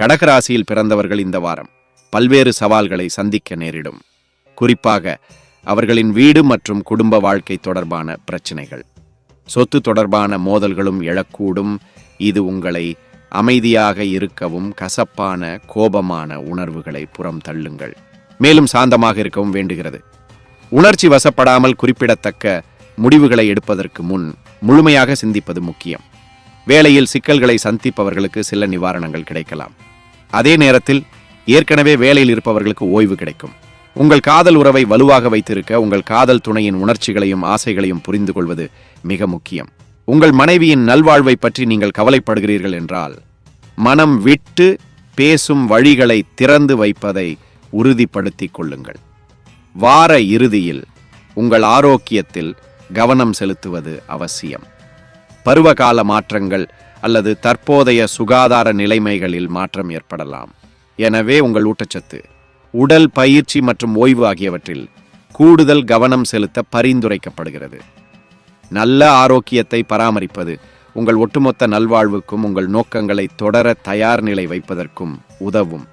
கடகராசியில் பிறந்தவர்கள் இந்த வாரம் பல்வேறு சவால்களை சந்திக்க நேரிடும். குறிப்பாக அவர்களின் வீடு மற்றும் குடும்ப வாழ்க்கை தொடர்பான பிரச்சினைகள். சொத்து தொடர்பான மோதல்களும் எழக்கூடும். இது உங்களை அமைதியாக இருக்கவும் கசப்பான கோபமான உணர்வுகளை புறம் தள்ளுங்கள். மேலும் சாந்தமாக இருக்கவும் வேண்டுகிறது. உணர்ச்சி வசப்படாமல் குறிப்பிடத்தக்க முடிவுகளை எடுப்பதற்கு முன் முழுமையாக சிந்திப்பது முக்கியம். வேலையில் சிக்கல்களை சந்திப்பவர்களுக்கு சில நிவாரணங்கள் கிடைக்கலாம். அதே நேரத்தில் ஏற்கனவே வேலையில் இருப்பவர்களுக்கு ஓய்வு கிடைக்கும். உங்கள் காதல் உறவை வலுவாக வைத்திருக்க உங்கள் காதல் துணையின் உணர்ச்சிகளையும் ஆசைகளையும் புரிந்து கொள்வது மிக முக்கியம். உங்கள் மனைவியின் நல்வாழ்வை பற்றி நீங்கள் கவலைப்படுகிறீர்கள் என்றால் மனம் விட்டு பேசும் வழிகளை திறந்து வைப்பதை உறுதிப்படுத்திக் கொள்ளுங்கள். வார இறுதியில் உங்கள் ஆரோக்கியத்தில் கவனம் செலுத்துவது அவசியம். பருவகால மாற்றங்கள் அல்லது தற்போதைய சுகாதார நிலைமைகளில் மாற்றம் ஏற்படலாம். எனவே உங்கள் ஊட்டச்சத்து உடல் பயிற்சி மற்றும் ஓய்வு ஆகியவற்றில் கூடுதல் கவனம் செலுத்த பரிந்துரைக்கப்படுகிறது. நல்ல ஆரோக்கியத்தை பராமரிப்பது உங்கள் ஒட்டுமொத்த நல்வாழ்வுக்கும் உங்கள் நோக்கங்களை தொடர தயார் நிலை வைப்பதற்கும் உதவும்.